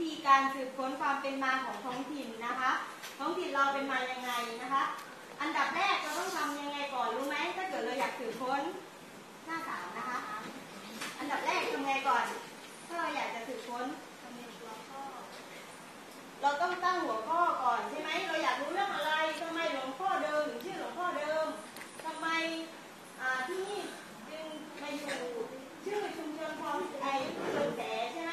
ธีการสืบค้นความเป็นมาของท้องถิ่นนะคะ ท้องถิ่นเราเป็นมายังไงนะคะ อันดับแรกเราต้องทำยังไงก่อนรู้ไหมถ้าเกิดเราอยากสืบค้นหน้าสามนะคะ อันดับแรกทำไงก่อน ถ้าเราอยากจะสืบค้นเราต้องตั้งหัวข้อก่อนใช่ไหม เราอยากรู้เรื่องอะไรทำไมหลวงพ่อเดิมถึงชื่อหลวงพ่อเดิมทำไมอ่าที่นี่จึงมาอยู่ชื่อชุมชนคลองไอเชิงแสใช่ไหม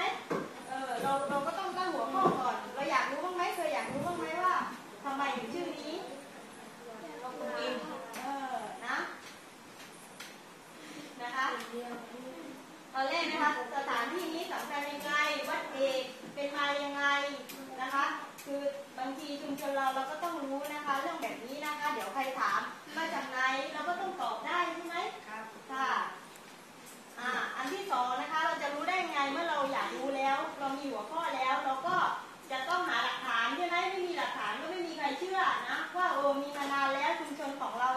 เออเราเราก็ต้องตั้งหัวข้อก่อน เราอยากรู้บ้างไหมเคยอยากรู้บ้างไหมว่าทำไมถึงชื่อนี้เราคุณกินเออนะนะคะ ตอ นแรกนะคะสถานที่นี้สำคัญยังไงวัดเอกเป็นมายังไงนะคะ คือบางทีชุมชนเราเราก็ต้องรู้นะคะ เรื่องแบบนี้นะคะ เดี๋ยวใครถามมาจากไหนเราก็ต้องตอบได้ใช่ไหมครับค่ะอ่าอันที่สองนะคะเราจะรู้ได้ยังไงเมื่อเราอยากรู้แล้ว เรามีหัวข้อแล้วเราก็จะต้องหาหลักฐานใช่ไหมไม่มีหลักฐานก็ไม่มีใครเชื่อนะว่าโอ้มีมานานแล้วชุมชนของเราใช่ไหมเรา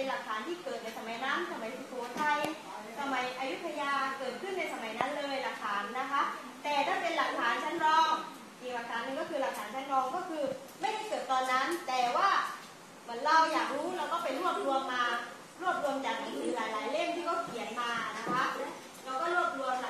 เป็นหลักฐานที่เกิดในสมัยนั้น สมัยสุโขทัยสมัยอยุธยาเกิดขึ้นในสมัยนั้นเลยหลักฐานนะคะ แต่ถ้าเป็นหลักฐานชั้นรองอีกหลักฐานหนึงก็คือหลักฐานชั้นรองก็คือ ไม่ได้เกิดตอนนั้น แต่ว่าเหมือนเราอยากรู้เราก็ไปรวบรวมมารวบรวมจากหนังสือหลาย ๆ เล่มที่เขาเขียนมานะคะเราก็รวบรวมหลัก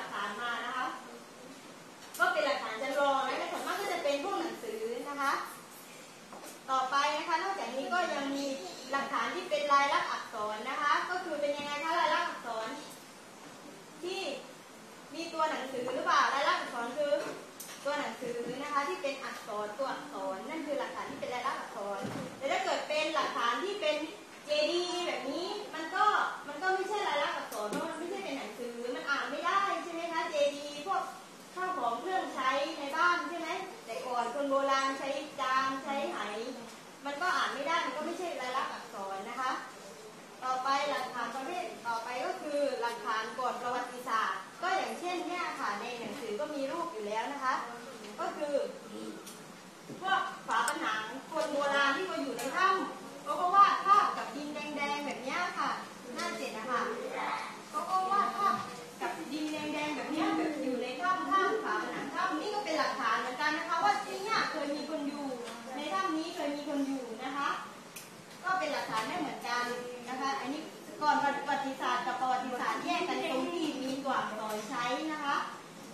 อนประวัติศาสตร์กับประวัติศาสตร์แยกกันตรงที่มีตัวอักษรใช้นะคะ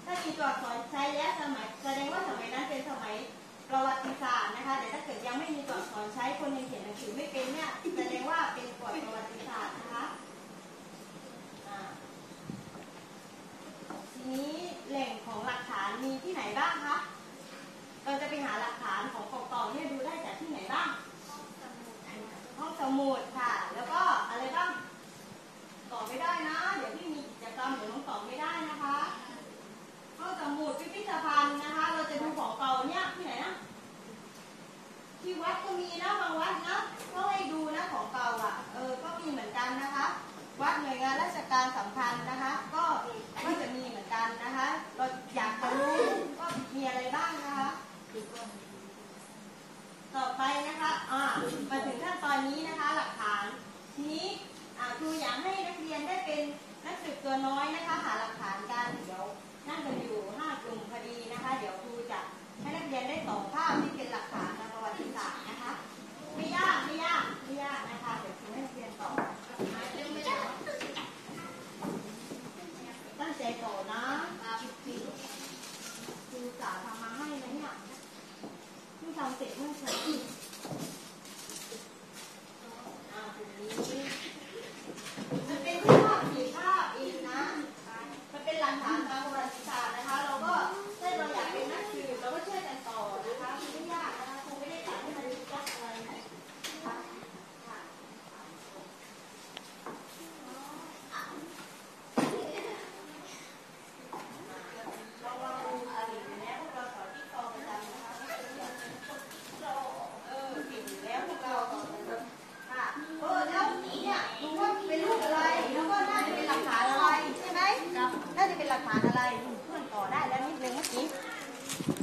ถ้ามีตัวอักษรใช้และสมัยแสดงว่าสมัยนั้นเป็นสมัยประวัติศาสตร์นะคะ แต่ถ้าเกิดยังไม่มีตัวอักษรใช้คนยังเขียนหนังสือไม่เป็นเนี่ยแสดงว่าเป็นก่อนประวัติศาสตร์นะคะทีนี้แหล่งของหลักฐานมีที่ไหนบ้างคะเราจะไปหาหลักฐานของเก่าๆเนี่ยดูได้จากที่ไหนบ้างห้องสมุดค่ะ แล้วก็อะไรบ้างตอบ ไม่ได้นะ เดี๋ยวพี่มีกิจกรรมเดี๋ยวน้องตอบไม่ได้นะคะห้องสมุดพิพิธภัณฑ์นะคะ เราจะดูของเก่าเนี่ยที่ไหนนะที่วัดก็มีนะบางวัดนะก็ให้ดูนะของเก่าอะ เออ ก็มีเหมือนกันนะคะ วัดหน่วยงานราชการสำคัญนะคะ ก็ก็จะมีเหมือนกันนะคะ เราอยากจะรู้ว่ามีอะไรบ้างนะคะต่อไปนะคะ อ่า มาถึงขั้นตอนนี้นะคะ หลักฐานทีนี้อ่าครูอยากให้ เป็นนักสืบตัวน้อยนะคะ หาหลักฐานกันเดี๋ยวนั่งกันอยู่ห้ากลุ่มพอดีนะคะ เดี๋ยวครูจะให้นักเรียนได้ส่งภาพที่เป็นหลักฐานทางประวัติศาสตร์นะคะ ไม่ยากไม่ยากไม่ยากนะคะเดี๋ยวครูให้นักเรียนต่อตั้งใจต่อนะตาปิดปิดครูจ๋าทำมาให้นะเนี่ยเพิ่งทำเสร็จเมื่อเช้า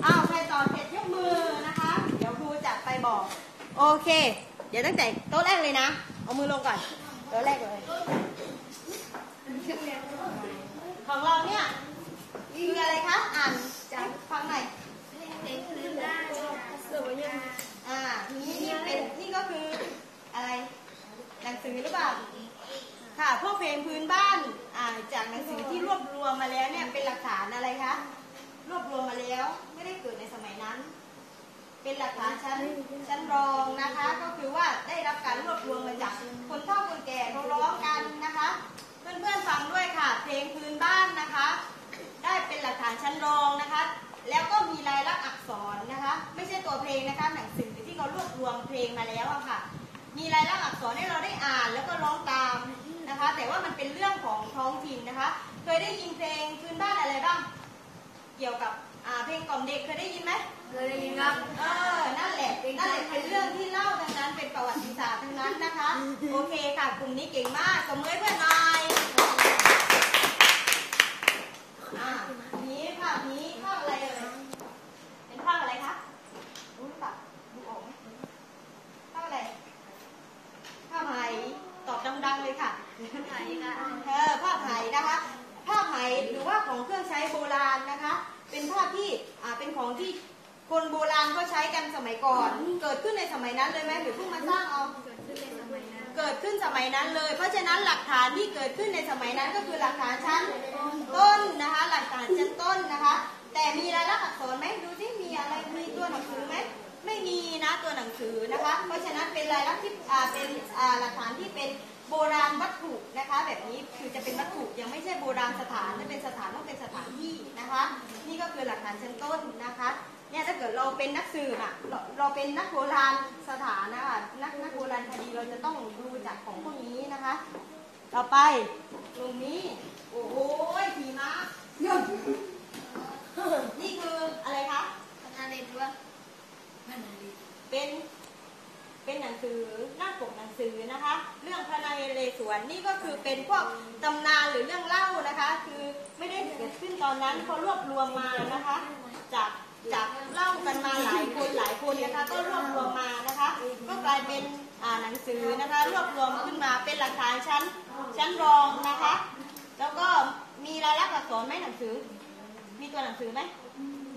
อ้าวใครต่อเสร็จยกมือนะคะ เดี๋ยวครูจะไปบอก โอเค เดี๋ยวตั้งแต่โต๊ะแรกเลยนะ เอามือลงก่อนโต๊ะแรกเลยของเราเนี่ยคืออะไรคะ อ่านจากฟังหน่อยอ่านี่เป็นนี่ก็คืออะไร หนังสือหรือเปล่า ค่ะ พวกเพลงพื้นบ้าน อ่า จากหนังสือที่รวบรวมมาแล้วเนี่ย เป็นหลักฐานอะไรคะ รวบรวมมาแล้วไม่ได้เกิดในสมัยนั้น เป็นหลักฐานชั้นชั้นรองนะคะ ก็คือว่าได้รับการรวบรวมมาจากคนเฒ่าคนแก่เขาร้องกันนะคะ เพื่อนๆฟังด้วยค่ะ เพลงพื้นบ้านนะคะ ได้เป็นหลักฐานชั้นรองนะคะ แล้วก็มีลายลักษณ์อักษรนะคะ ไม่ใช่ตัวเพลงนะคะหนังสือที่เขารวบรวมเพลงมาแล้วอะค่ะ มีลายลักษณ์อักษรให้เราได้อ่านแล้วก็ร้องตามนะคะ แต่ว่ามันเป็นเรื่องของท้องถิ่นนะคะ เคยได้ยินเพลงพื้นบ้านอะไรบ้าง เกี่ยวกับอ่าเพลงกล่อมเด็กเคยได้ยินไหมเออ นั่นแหละนั่นแหละเป็นเรื่องที่เล่าทั้งนั้นเป็นประวัติศาสตร์ทั้งนั้นนะคะ โอเคค่ะกลุ่มนี้เก่งมากสมมือให้เพื่อนหน่อยอ่านี้ภาพนี้ภาพอะไรเอ่ยเป็นภาพอะไรคะรู้หรือเปล่าดูออกไหมภาพอะไรภาพไหตอบดังๆเลยค่ะเออภาพไหนะคะ ภาพไหหรือว่าของเครื่องใช้โบราณนะคะ เป็นภาพที่อ่าเป็นของที่คนโบราณเขาใช้กันสมัยก่อน เกิดขึ้นในสมัยนั้นเลยไหมหรือเพิ่งมาสร้างเอาเกิดขึ้นสมัยนั้นเลย เพราะฉะนั้นหลักฐานที่เกิดขึ้นในสมัยนั้นก็คือหลักฐานชั้นต้นนะคะ หลักฐานชั้นต้นนะคะ แต่มีลายลักษณ์อักษรไหมดูที่มีอะไรมีตัวหนังสือไหมไม่มีนะตัวหนังสือนะคะ เพราะฉะนั้นเป็นลายลักษณ์ที่เป็นหลักฐานที่เป็น บราณวัตถุนะคะ แบบนี้คือจะเป็นวัตถุยังไม่ใช่โบราณสถานถ้าเป็นสถานต้องเป็นสถานที่นะคะ นี่ก็คือหลักฐานชั้นต้นนะคะเนี่ยถ้าเกิดเราเป็นนักสืบอะเราเราเป็นนักโบราณสถานนะคะนักนักโบราณคดีเราจะต้องดูจากของพวกนี้นะคะ ต่อไปตรงนี้โอ้โหขี่ม้านี่คืออะไรคะเป็น เป็นหนังสือหน้าปกหนังสือนะคะ เรื่องพระนายเลศวรนี่ก็คือเป็นพวกตำนานหรือเรื่องเล่านะคะ คือไม่ได้เกิดขึ้นตอนนั้นเขารวบรวมมานะคะ จากจากเล่ากันมาหลายคนหลายคนนะคะ ก็รวบรวมมานะคะ ก็กลายเป็นอ่าหนังสือนะคะ รวบรวมขึ้นมาเป็นหลักฐานชั้นชั้นรองนะคะ แล้วก็มีรายลักษณ์อักษรไหมหนังสือ มีตัวหนังสือไหม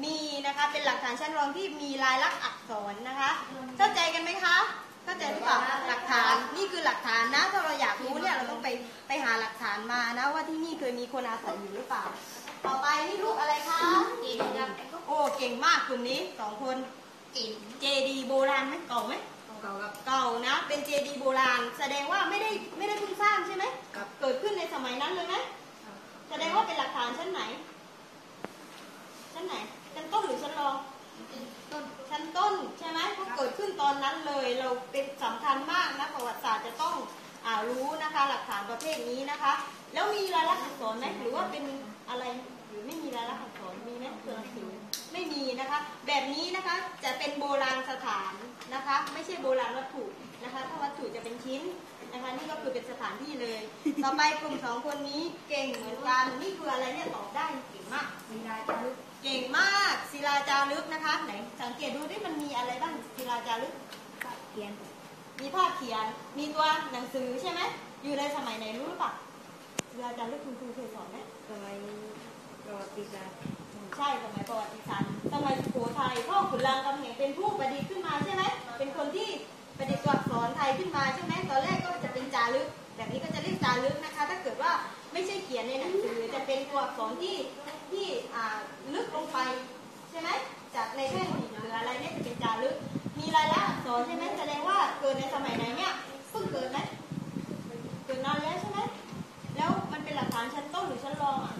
มีนะคะเป็นหลักฐานชั้นรองที่มีลายลักษณ์อักษรนะคะ เข้าใจกันไหมคะเข้าใจหรือเปล่าหลักฐานนี่คือหลักฐานนะถ้าเราอยากรู้เนี่ยเราต้องไปไปหาหลักฐานมานะว่าที่นี่เคยมีคนอาศัยอยู่หรือเปล่า ต่อไปนี่รูปอะไรคะโอ้เก่งมากกลุ่มนี้สองคนเจดีโบราณไหมเก่าไหมเก่านะ เป็นเจดีย์โบราณ แสดงว่าไม่ได้ไม่ได้เพิ่งสร้างใช่ไหมเกิดขึ้นในสมัยนั้นเลยไหมแสดงว่าเป็นหลักฐานชั้นไหนชั้นไหน ชั้นต้นหรือชั้นรองชั้นต้นใช่ไหมเพราะเกิดขึ้นตอนนั้นเลย เราเป็นสำคัญมากนะประวัติศาสตร์จะต้องอ่ารู้นะคะ หลักฐานประเภทนี้นะคะ แล้วมีลายลักษณ์อักษรไหมหรือว่าเป็นอะไรหรือไม่มีลายลักษณ์อักษรมีไหมตัวหนังสือไม่มีนะคะ แบบนี้นะคะจะเป็นโบราณสถานนะคะ ไม่ใช่โบราณวัตถุนะคะ ถ้าวัตถุจะเป็นชิ้นนะคะนี่ก็คือเป็นสถานที่เลย ต่อไปกลุ่มสองคนนี้เก่งเหมือนกันนี่คืออะไรเนี่ยตอบได้เก่งมากเก่งมากศิลาจารึกนะคะไหนสังเกตดูที่มันมีอะไรบ้างศิลาจารึกมีภาพเขียน มีตัวหนังสือใช่ไหมอยู่ในสมัยไหนรู้หรือเปล่าศิลาจารึกคุณครูเคยสอนไหมใช่สมัยประวัติศาสตร์สมัยสุโขทัยพ่อขุนรามคำแหงเป็นผู้ประดิษฐ์ขึ้นมาใช่ไหมเป็นคนที่ประดิษฐ์ตัวอักษรไทยขึ้นมาใช่ไหมตอนแรกก็จะเป็นจารึกแบบนี้ก็จะเรียกจารึกนะคะ ถ้าเกิดว่าไม่ใช่เขียนในหนังสือจะเป็นตัวอักษรที่ที่อ่าลึกลงไปใช่ไหมจากในแท่นหินหรืออะไรเนี่ยจะเป็นจารึก มีลายลักษณ์อักษรใช่ไหมแสดงว่าเกิดในสมัยไหนเนี่ยเพิ่งเกิดไหมเกิดนานแล้วใช่ไหมแล้วมันเป็นหลักฐานชั้นต้นหรือชั้นรองอะ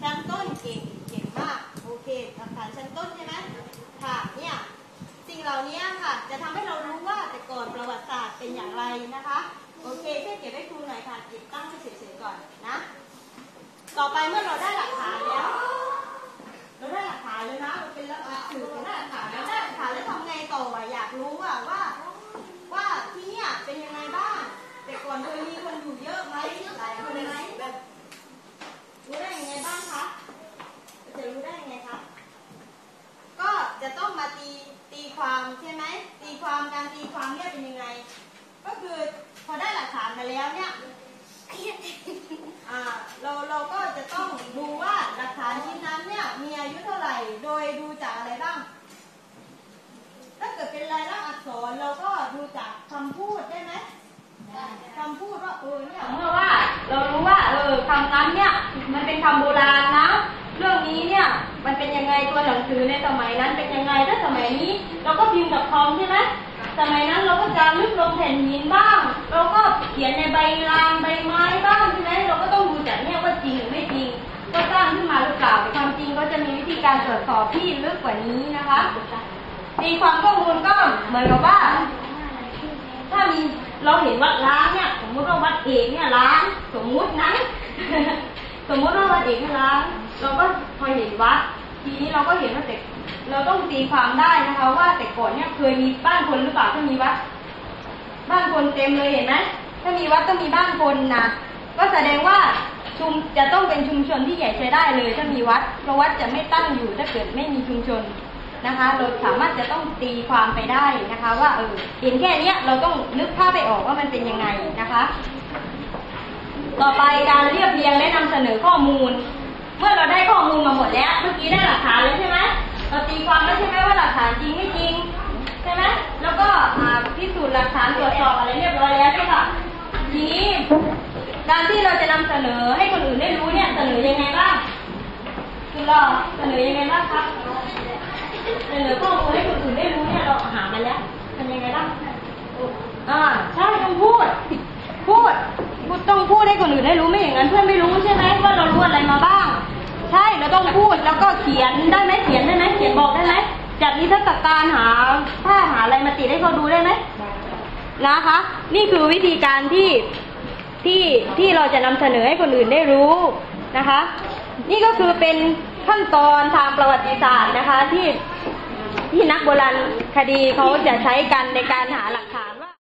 ชั้นต้นเก่งเก่งมากโอเคหลักฐานชั้นต้นใช่ไหมค่ะเนี่ยสิ่งเหล่านี้ค่ะ จะทำให้เรารู้ว่าแต่ก่อนประวัติศาสตร์เป็นอย่างไรนะคะโอเคช่วยเก็บให้ครูหน่อยค่ะติดตั้งให้เฉยๆก่อนนะ ต่อไปเมื่อเราได้หลักฐานแล้ว เราได้หลักฐานเลยนะเราเป็นหลักฐานสื่อเราได้หลักฐานแล้วได้หลักฐานแล้วทำไงต่ออะอยากรู้อะว่าที่เนี่ยเป็นยังไงบ้าง แต่ก่อนเคยมีคนอยู่เยอะไหมหลายคนไหมรู้ได้ยังไงบ้างคะจะรู้ได้ยังไงคะก็จะต้องมาตีตี ความใช่ไหมตีความการตีความเนี่ยเป็นยังไง ก็คือพอได้หลักฐานมาแล้วเนี่ย อ่าเราเราก็จะต้องดูว่าหลักฐานชิ้นนั้นเนี่ยมีอายุเท่าไหร่ โดยดูจากอะไรบ้าง ถ้าเกิดเป็นลายลักษณ์อักษร เราก็ดูจากคำพูดได้ไหมคำพูดว่าเออเนี่ยเมื่อว่าเรารู้ว่าเออคำนั้นเนี่ยมันเป็นคำโบราณนะ เรื่องนี้เนี่ยมันเป็นยังไงตัวหนังสือในสมัยนั้นเป็นยังไงถ้าสมัยนี้ เราก็พิมพ์กับคอมใช่ไหมสมัยนั้นเราก็จะลึกลงแผ่นหินบ้าง เราก็เขียนในใบลานใบไม้บ้างใช่ไหมเราก็ต้องดูจากเนี่ยว่าจริงหรือไม่จริงก็สร้างขึ้นมาหรือเปล่าแต่ความจริงก็จะมีวิธีการตรวจสอบที่ลึกกว่านี้นะคะ ตีความข้อมูลก็เหมือนกับว่า ถ้ามีเราเห็นวัดล้างเนี่ย สมมุติว่าวัดเอกเนี่ยล้างสมมุตินะสมมุติว่าวัดเอกเนี่ยล้างเราก็พอเห็นวัดทีนี้เราก็เห็นว่าแต่เราต้องตีความได้นะคะ ว่าแต่ก่อนเนี่ยเคยมีบ้านคนหรือเปล่าถ้ามีวัด บ้านคนเต็มเลยเห็นไหมถ้ามีวัดต้องมีบ้านคนนะก็แสดงว่าชุมจะต้องเป็นชุมชนที่ใหญ่ใช้ได้เลย ถ้ามีวัดเพราะวัดจะไม่ตั้งอยู่ถ้าเกิดไม่มีชุมชน นะคะ เราสามารถจะต้องตีความไปได้นะคะ ว่าเออเห็นแค่เนี้ยเราต้องนึกภาพไปออกว่ามันเป็นยังไงนะคะ ต่อไปการเรียบเรียงและนำเสนอข้อมูล เมื่อเราได้ข้อมูลมาหมดแล้ว เมื่อกี้ได้หลักฐานแล้วใช่ไหมเราตีความแล้วใช่ไหมว่าหลักฐานจริงไม่จริงใช่ไหมแล้วก็อ่าพิสูจน์หลักฐานตรวจสอบอะไรเรียบร้อยแล้วใช่ปะทีนี้การที่เราจะนำเสนอให้คนอื่นได้รู้เนี่ยเสนอยังไงบ้างคุณรอเสนอยังไงบ้างครับ เสนอข้อมูลให้คนอื่นได้รู้เนี่ยเราหามาแล้วทำยังไงบ้างอ่าใช่ต้องพูด พูดพูดต้องพูดให้คนอื่นได้รู้ไม่อย่างนั้นเพื่อนไม่รู้ใช่ไหมว่าเรารู้อะไรมาบ้าง ใช่เราต้องพูดแล้วก็เขียนได้ไหมเขียนได้ไหมเขียนบอกได้ไหมจัดนิทรรศการหาผ้าหาอะไรมาติดให้เขาดูได้ไหมนะคะ นี่คือวิธีการที่ที่ที่เราจะนำเสนอให้คนอื่นได้รู้นะคะ นี่ก็คือเป็นขั้นตอนทางประวัติศาสตร์นะคะที่ ที่นักโบราณคดีเขาจะใช้กันในการหาหลักฐาน